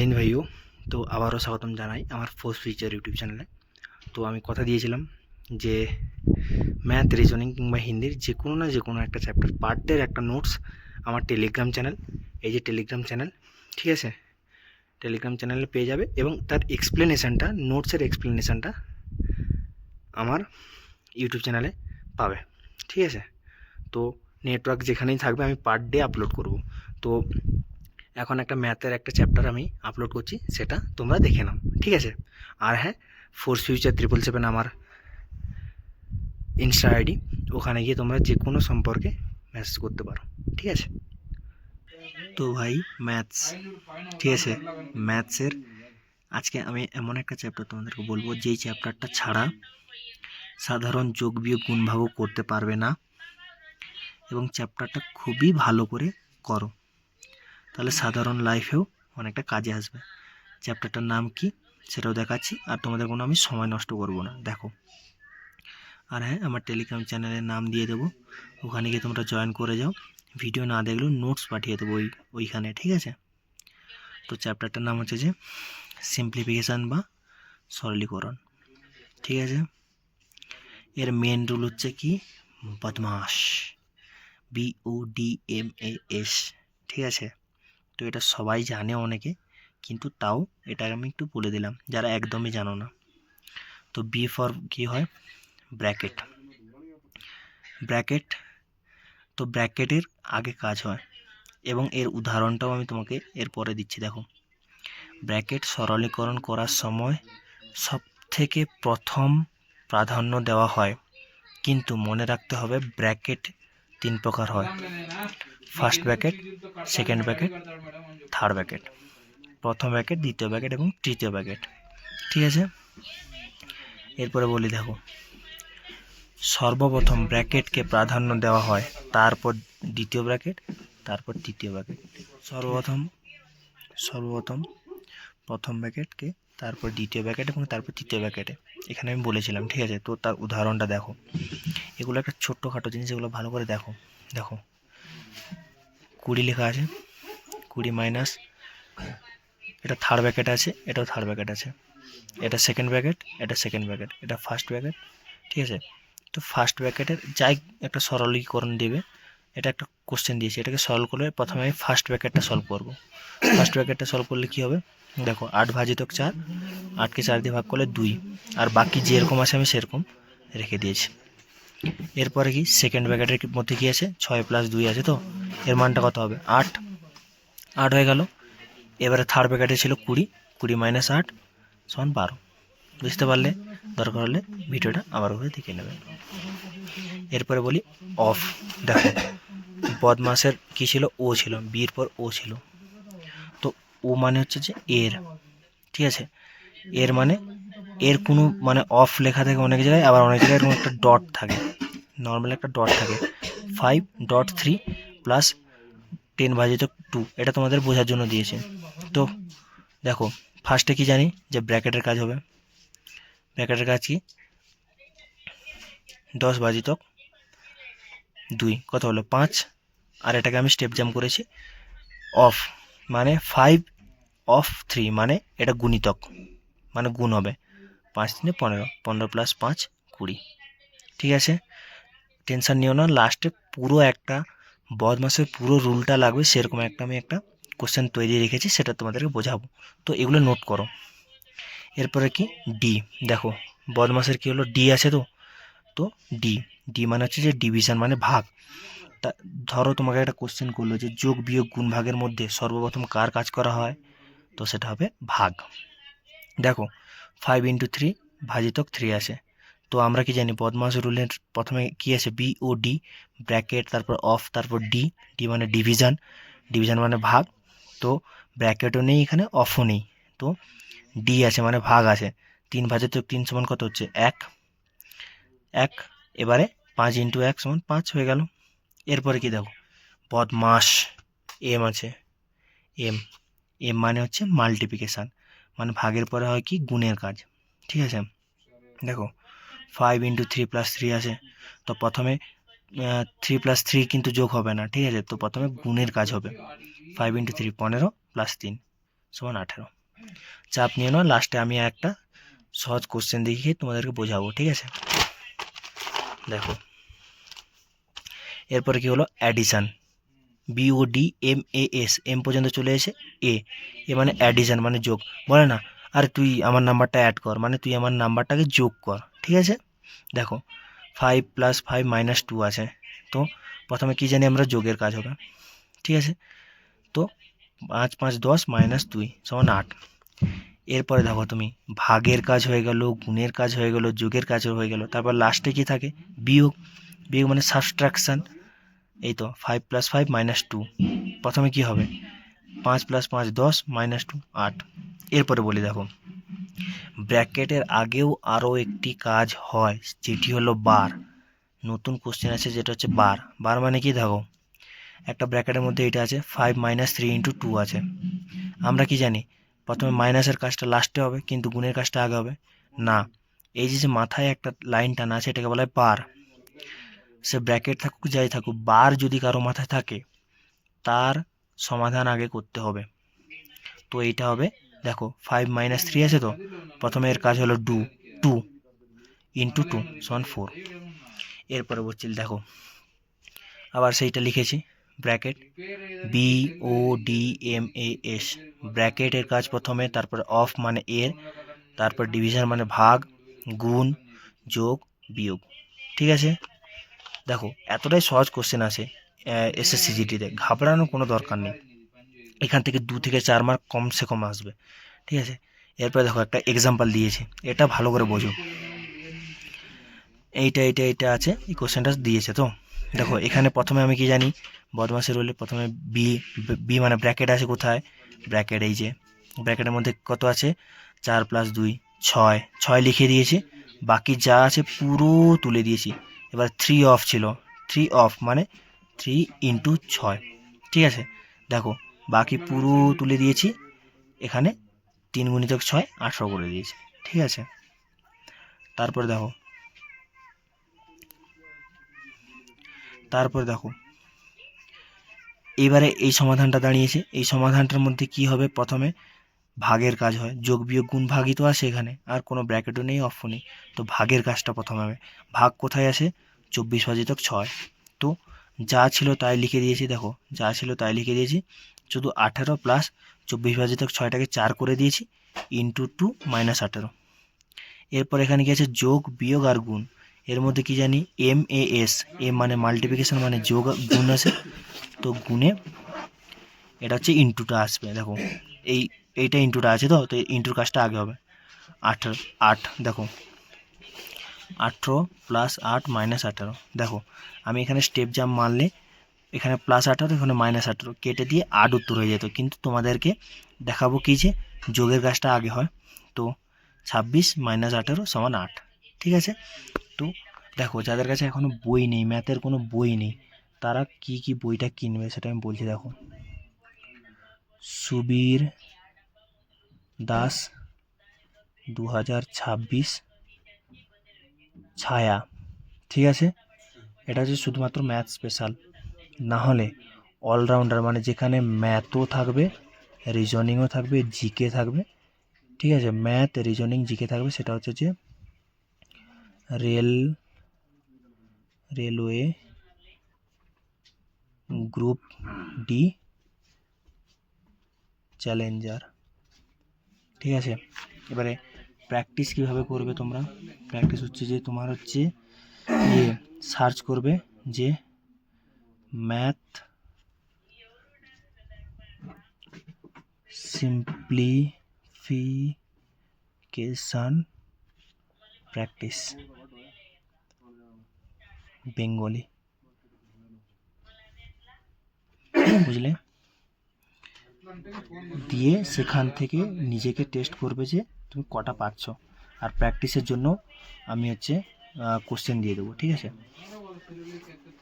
হিন্দ ভাইও। তো আবারও স্বাগতম জানাই আমার ফোর্স ফিচার ইউটিউব চ্যানেলে। তো আমি কথা দিয়েছিলাম যে ম্যাথ রিজনিং কিংবা হিন্দির যে কোনো না যে কোনো একটা চ্যাপ্টার পার ডের একটা নোটস আমার টেলিগ্রাম চ্যানেল এই যে টেলিগ্রাম চ্যানেল ঠিক আছে? টেলিগ্রাম চ্যানেলে পেয়ে যাবে এবং তার এক্সপ্লেনেশনটা নোটসের এক্সপ্লেনেশনটা আমার ইউটিউব চ্যানেলে পাবে, ঠিক আছে? তো নেটওয়ার্ক যেখানেই থাকবে আমি পার ডে আপলোড করব। তো এখন একটা ম্যাথের একটা চ্যাপ্টার আমি আপলোড করছি, সেটা তোমরা দেখে নাও, ঠিক আছে? আর হ্যাঁ ফোর্স ফিউচার ট্রিপল সেভেন আমার ইনস্টা আইডি ওখানে গিয়ে তোমরা যে কোনো সম্পর্কে মেসেজ করতে পারো, ঠিক আছে? তো ভাই ম্যাথস ঠিক আছে? ম্যাথসের আজকে আমি এমন একটা চ্যাপ্টার তোমাদেরকে বলব, যেই চ্যাপ্টারটা ছাড়া সাধারণ যোগ বিয়োগ গুণভাগও করতে পারবে না, এবং চ্যাপ্টারটা খুবই ভালো করে করো। তাহলে সাধারণ লাইফেও অনেকটা কাজে আসবে। চ্যাপ্টারটার নাম কি সেটাও দেখাচ্ছি, আর তোমাদের কোনো আমি সময় নষ্ট করব না। দেখো। আর হ্যাঁ আমার টেলিগ্রাম চ্যানেলের নাম দিয়ে দেবো। ওখানে গিয়ে তোমরা জয়েন করে যাও। ভিডিও না দেখলেও নোটস পাঠিয়ে দেবো ওই, ওইখানে, ঠিক আছে? তো চ্যাপ্টারটার নাম হচ্ছে যে সিম্পলিফিকেশান বা সরলীকরণ, ঠিক আছে? এর মেন রুল হচ্ছে কি? BODMAS B O D M A S ঠিক আছে? তো এটা সবাই জানে অনেকে, কিন্তু তাও এটা আমি একটু বলে দিলাম, যারা একদমই জানো না। তো বি ফর কী হয়? ব্র্যাকেট ব্র্যাকেট তো ব্র্যাকেটের আগে কাজ হয়, এবং এর উদাহরণটাও আমি তোমাকে এরপরে দিচ্ছি, দেখো। ব্র্যাকেট সরলীকরণ করার সময় সব থেকে প্রথম প্রাধান্য দেওয়া হয়, কিন্তু মনে রাখতে হবে ব্র্যাকেট তিন প্রকার হয়। First bracket second bracket third bracket প্রথম ব্র্যাকেট দ্বিতীয় ব্র্যাকেট এবং তৃতীয় ব্র্যাকেট ঠিক আছে? এরপরে বলি দেখো, সর্বপ্রথম ব্র্যাকেটকে প্রাধান্য দেওয়া হয়, তারপর দ্বিতীয় ব্র্যাকেট তারপর তৃতীয় ব্র্যাকেট সর্বপ্রথম সর্বপ্রথম প্রথম ব্র্যাকেটকে তারপর দ্বিতীয় ব্র্যাকেট এবং তারপর তৃতীয় ব্র্যাকেটে এখানে আমি বলেছিলাম, ঠিক আছে? তো তার উদাহরণটা দেখো। এগুলো একটা ছোট্টখাটো জিনিস, এগুলো ভালো করে দেখো। দেখো। কুড়ি লেখা আছে। কুড়ি মাইনাস এটা থার্ড ব্র্যাকেট আছে, এটাও থার্ড ব্র্যাকেট আছে। এটা সেকেন্ড ব্র্যাকেট এটা সেকেন্ড ব্র্যাকেট এটা ফার্স্ট ব্র্যাকেট ঠিক আছে? তো ফার্স্ট ব্র্যাকেটের যাই একটা সরলীকরণ দেবে, এটা একটা কোশ্চেন দিয়েছে। এটাকে সলভ করলে প্রথমে আমি ফার্স্ট ব্র্যাকেটটা সলভ করব। ফার্স্ট ব্র্যাকেটটা সলভ করলে কী হবে? দেখো, আট ভাজিতক চার, আটকে চার দিয়ে ভাগ করলে দুই, আর বাকি যেরকম আছে আমি সেরকম রেখে দিয়েছি। এরপরে কি? সেকেন্ড ব্র্যাকেটের মধ্যে কী আছে? ছয় প্লাস দুই আছে তো? এর মানটা কত হবে? আট। আট হয়ে গেল। এবারে থার্ড ব্র্যাকেটে ছিল কুড়ি কুড়ি মাইনাস আট সমান বারো। বুঝতে পারলে? দরকার হলে ভিডিওটা আবার করে দেখে নেবে এরপরে বলি অফ দেখো বদমাসের কী ছিল? ও ছিল বির পর ও ছিল। তো ও মানে হচ্ছে যে এর, ঠিক আছে? এর মানে এর কোনো মানে অফ লেখা থাকে অনেক জায়গায়, আবার অনেক জায়গায় এরকম একটা ডট থাকে। নর্মাল একটা ডট থাকে। Five dot three plus ten ভাজিত টু এটা তোমাদের বোঝার জন্য দিয়েছে। তো দেখো ফার্স্টে কি জানি? যে ব্র্যাকেটের কাজ হবে। ব্র্যাকেটের কাজ কি? দশ বাজিতক দুই। কত হলো? পাঁচ। আর এটাকে আমি স্টেপ জাম্প করেছি। অফ মানে ফাইভ অফ থ্রি মানে এটা গুণিতক। মানে গুণ হবে। পাঁচ তিনে পনেরো। পনেরো প্লাস পাঁচ, কুড়ি। ঠিক আছে? টেনশান নিও না। লাস্টে পুরো একটা বদমাসের পুরো রুলটা লাগবে। সেরকম একটা আমি একটা কোশ্চেন তৈরি রেখেছি। সেটা তোমাদেরকে বোঝাবো। তো এগুলো নোট করো। এরপরে কি? ডি দেখো, বদমাসের কী হলো? ডি আছে তো। তো ডি ডি মানে হচ্ছে যে ডিভিশন মানে ভাগ। তা ধরো তোমাকে একটা কোশ্চেন করল যে যোগ, বিয়োগ, গুণ ভাগের মধ্যে সর্বপ্রথম কার কাজ করা হয়? তো সেটা হবে ভাগ। দেখো ফাইভ ইন্টু থ্রি ভাজিতক থ্রি আছে তো আমরা কি জানি, বদমাস রুলের প্রথমে কি আছে বি ও ডি ব্র্যাকেট তারপর অফ তারপর ডি ডি মানে ডিভিশন ডিভিশন মানে ভাগ। তো ব্র্যাকেটও নেই, এখানে অফও নেই। তো ডি আছে মানে ভাগ আছে তিন ভাজিতক তিন সমান কত হচ্ছে? এক। এক এবারে পাঁচ ইন্টু এক সমান পাঁচ হয়ে গেল। এরপরে কি দেখো? বদমাস এম আছে। এম এম মানে হচ্ছে মাল্টিপ্লিকেশান মানে ভাগের পরে হয় কি? গুণের কাজ। ঠিক আছে? দেখো five into three plus three আছে। তো প্রথমে থ্রি প্লাস থ্রি কিন্তু যোগ হবে না। ঠিক আছে? তো প্রথমে গুণের কাজ হবে। ফাইভ ইন্টু থ্রি পনেরো প্লাস তিন সমান আঠেরো। চাপ নিয়ে নাও লাস্টে আমি একটা সহজ কোশ্চেন দেখিয়ে তোমাদেরকে বোঝাবো। ঠিক আছে? দেখো। এরপরে কি হলো? Addition B O D M A S M পর্যন্ত চলে এসে এ এ মানে অ্যাডিশান মানে যোগ। বলে না, আরে তুই আমার নাম্বারটা অ্যাড কর। মানে তুই আমার নাম্বারটাকে যোগ কর। ঠিক আছে? দেখো five plus five minus two আছে। তো প্রথমে কি জানি আমরা যোগের কাজ হবে। ঠিক আছে? তো পাঁচ পাঁচ, দশ মাইনাস দুই, সমান আট। এরপরে দেখো তুমি, ভাগের কাজ হয়ে গেল, গুণের কাজ হয়ে গেল, যোগের কাজ হয়ে গেল, তারপর লাস্টে কি থাকে? বিয়োগ বিয়োগ মানে সাবস্ট্রাকশান এই তো five plus five minus two প্রথমে কি হবে? পাঁচ প্লাস পাঁচ দশ মাইনাস টু আট। এরপরে বলি দেখো, ব্র্যাকেটের আগেও আরও একটি কাজ হয়, যেটি হলো বার। নতুন কোশ্চেন আছে যেটা হচ্ছে বার। বার মানে কি দেখো, একটা ব্র্যাকেটের মধ্যে এটা আছে five minus three into two আছে। আমরা কি জানি? প্রথমে মাইনাসের কাজটা লাস্টে হবে, কিন্তু গুণের কাজটা আগে হবে। না, এই যে মাথায় একটা লাইন টানা আছে, এটাকে বলা হয় বার সে ব্র্যাকেট থাকুক, যাই থাকুক বার যদি কারও মাথায় থাকে, তার সমাধান আগে করতে হবে। তো এইটা হবে, দেখো ফাইভ মাইনাস থ্রি আছে তো, প্রথমে এর কাজ হলো ডু টু ইন্টু টু সমান ফোর এরপরে বলছি, দেখো, আবার সেইটা লিখেছি। Bracket B O D M A S ব্র্যাকেটের কাজ প্রথমে, তারপর অফ মানে এর, তারপর ডিভিশন মানে ভাগ, গুণ, যোগ, বিয়োগ। ঠিক আছে? দেখো, এতটাই সহজ কোশ্চেন আছে এসএসসিজিটিতে ঘাবড়ানোর কোনো দরকার নেই। এখান থেকে দু থেকে চার মার্ক কমসে কম আসবে। ঠিক আছে? এরপরে দেখো, একটা এক্সাম্পল দিয়েছে। এটা ভালো করে বোঝো। এইটা এইটা এইটা আছে, এই কোশ্চেনটা দিয়েছে তো? দেখো, এখানে প্রথমে আমি কি জানি? বদমাসের রোলে প্রথমে বি বি মানে ব্র্যাকেট আছে কোথায়? ব্র্যাকেট এই যে ব্র্যাকেটের মধ্যে কত আছে? চার প্লাস দুই, ছয় ছয় লিখে দিয়েছি। বাকি যা আছে পুরো তুলে দিয়েছি। এবার থ্রি অফ ছিল। থ্রি অফ মানে থ্রি ইন্টু ছয়। ঠিক আছে? দেখো, বাকি পুরো তুলে দিয়েছি। এখানে তিন গুণিতক ছয়, আঠেরো করে দিয়েছি। ঠিক আছে? তারপরে দেখো তারপর দেখো। এবারে এই সমাধানটা দাঁড়িয়েছে। এই সমাধানটার মধ্যে কি হবে? প্রথমে ভাগের কাজ হয়। যোগ বিয়োগ গুণ ভাগই তো আসে এখানে। আর কোনো ব্র্যাকেটও নেই, অফও নেই। তো ভাগের কাজটা প্রথমে হবে। ভাগ কোথায় আসে চব্বিশ ভাজিতক ছয়। তো যা ছিল তাই লিখে দিয়েছি, দেখো। যা ছিল তাই লিখে দিয়েছি। শুধু আঠেরো প্লাস চব্বিশ ভাজিতক ছয়টাকে চার করে দিয়েছি ইন্টু টু মাইনাস আঠেরো। এরপর এখানে কি আছে? যোগ বিয়োগ আর গুণ। এর মধ্যে কি জানি? এম এ এস এম মানে মাল্টিপ্লিকেশন মানে যোগ, গুণ আছে। তো গুণে এটা হচ্ছে ইন্টুটা আসবে, দেখো। এই, এইটা ইন্টুটা আছে তো তো ইন্টুর কাজটা আগে হবে। আঠেরো, আট, দেখো। আঠেরো প্লাস আট মাইনাস আঠেরো, দেখো। আমি এখানে স্টেপ জাম মারলে, এখানে প্লাস আঠারো, এখানে মাইনাস আঠেরো। কেটে দিয়ে আট উত্তর হয়ে যেত। কিন্তু তোমাদেরকে দেখাবো কি যে, যোগের কাজটা আগে হয়। তো ছাব্বিশ মাইনাস আঠেরো সমান আট, ঠিক আছে? তো দেখো, যাদের কাছে এখনও বই নেই, ম্যাথের কোনো বই নেই, তারা কি কি বইটা কিনবে সেটা আমি বলছি, দেখো। সুবীর দাস দু হাজার ছাব্বিশ ছায়া, ঠিক আছে? এটা হচ্ছে শুধুমাত্র ম্যাথ স্পেশাল। না হলে অলরাউন্ডার মানে যেখানে ম্যাথও থাকবে, রিজনিংও থাকবে, জিকে থাকবে, ঠিক আছে? ম্যাথ, রিজনিং, জিকে থাকবে, সেটা হচ্ছে যে rail railway group D challenger ঠিক আছে এবারে প্র্যাকটিস কীভাবে করবে তোমরা প্র্যাকটিস হচ্ছে যে তোমার হচ্ছে ইয়ে সার্চ করবে যে ম্যাথ সিম্পলিফিকেশন প্র্যাকটিস বেঙ্গলি। বুঝলে? দিয়ে সেখান থেকে নিজেকে টেস্ট করবে যে তুমি কটা পাচ্ছ আর প্র্যাকটিসের জন্য আমি হচ্ছে কোশ্চেন দিয়ে দেবো, ঠিক আছে?